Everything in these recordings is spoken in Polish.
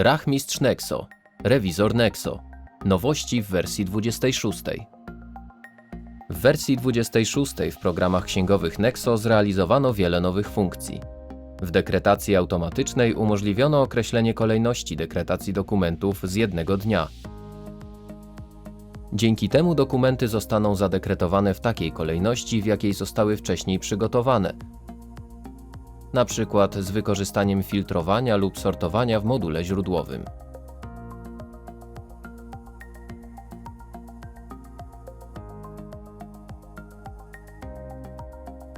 Rachmistrz Nexo, Rewizor Nexo. Nowości w wersji 26. W wersji 26 w programach księgowych Nexo zrealizowano wiele nowych funkcji. W dekretacji automatycznej umożliwiono określenie kolejności dekretacji dokumentów z jednego dnia. Dzięki temu dokumenty zostaną zadekretowane w takiej kolejności, w jakiej zostały wcześniej przygotowane, przykład z wykorzystaniem filtrowania lub sortowania w module źródłowym.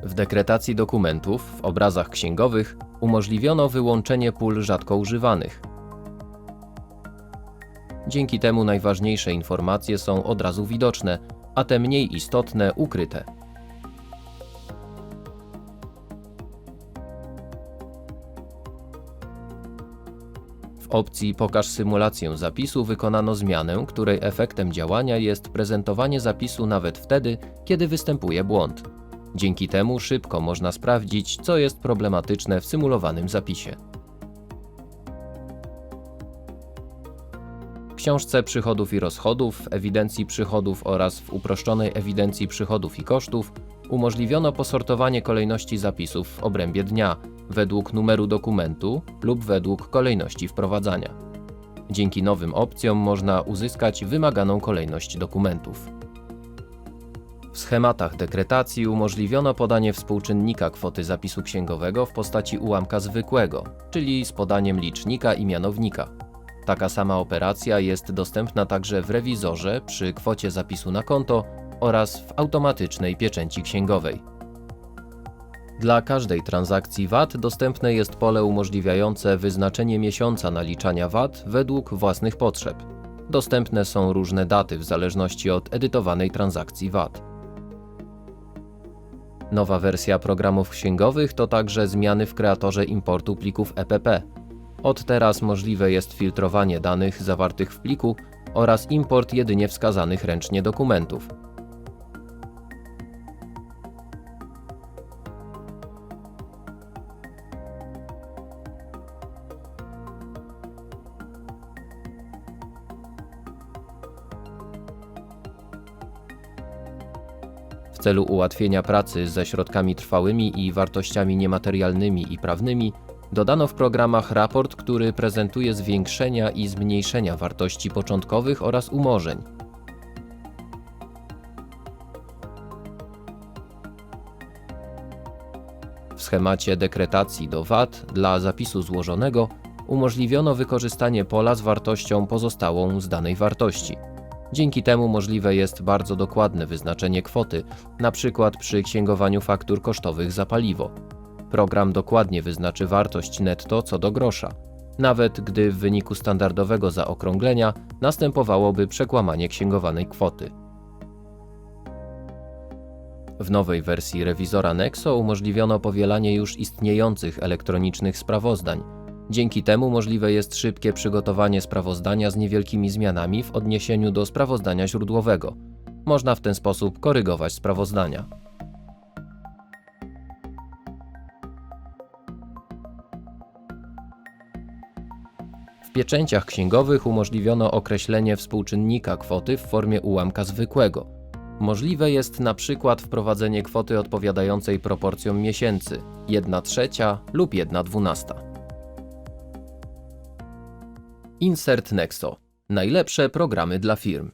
W dekretacji dokumentów w obrazach księgowych umożliwiono wyłączenie pól rzadko używanych. Dzięki temu najważniejsze informacje są od razu widoczne, a te mniej istotne ukryte. Opcji Pokaż symulację zapisu wykonano zmianę, której efektem działania jest prezentowanie zapisu nawet wtedy, kiedy występuje błąd. Dzięki temu szybko można sprawdzić, co jest problematyczne w symulowanym zapisie. W książce przychodów i rozchodów, w ewidencji przychodów oraz w uproszczonej ewidencji przychodów i kosztów umożliwiono posortowanie kolejności zapisów w obrębie dnia według numeru dokumentu lub według kolejności wprowadzania. Dzięki nowym opcjom można uzyskać wymaganą kolejność dokumentów. W schematach dekretacji umożliwiono podanie współczynnika kwoty zapisu księgowego w postaci ułamka zwykłego, czyli z podaniem licznika i mianownika. Taka sama operacja jest dostępna także w rewizorze przy kwocie zapisu na konto oraz w automatycznej pieczęci księgowej. Dla każdej transakcji VAT dostępne jest pole umożliwiające wyznaczenie miesiąca naliczania VAT według własnych potrzeb. Dostępne są różne daty w zależności od edytowanej transakcji VAT. Nowa wersja programów księgowych to także zmiany w kreatorze importu plików EPP. Od teraz możliwe jest filtrowanie danych zawartych w pliku oraz import jedynie wskazanych ręcznie dokumentów. Celu ułatwienia pracy ze środkami trwałymi i wartościami niematerialnymi i prawnymi, dodano w programach raport, który prezentuje zwiększenia i zmniejszenia wartości początkowych oraz umorzeń. W schemacie dekretacji do VAT dla zapisu złożonego umożliwiono wykorzystanie pola z wartością pozostałą z danej wartości. Dzięki temu możliwe jest bardzo dokładne wyznaczenie kwoty, np. przy księgowaniu faktur kosztowych za paliwo. Program dokładnie wyznaczy wartość netto co do grosza, nawet gdy w wyniku standardowego zaokrąglenia następowałoby przekłamanie księgowanej kwoty. W nowej wersji rewizora Nexo umożliwiono powielanie już istniejących elektronicznych sprawozdań. Dzięki temu możliwe jest szybkie przygotowanie sprawozdania z niewielkimi zmianami w odniesieniu do sprawozdania źródłowego. Można w ten sposób korygować sprawozdania. W pieczęciach księgowych umożliwiono określenie współczynnika kwoty w formie ułamka zwykłego. Możliwe jest na przykład wprowadzenie kwoty odpowiadającej proporcjom miesięcy 1 trzecia lub 1 dwunasta. Insert Nexo. Najlepsze programy dla firm.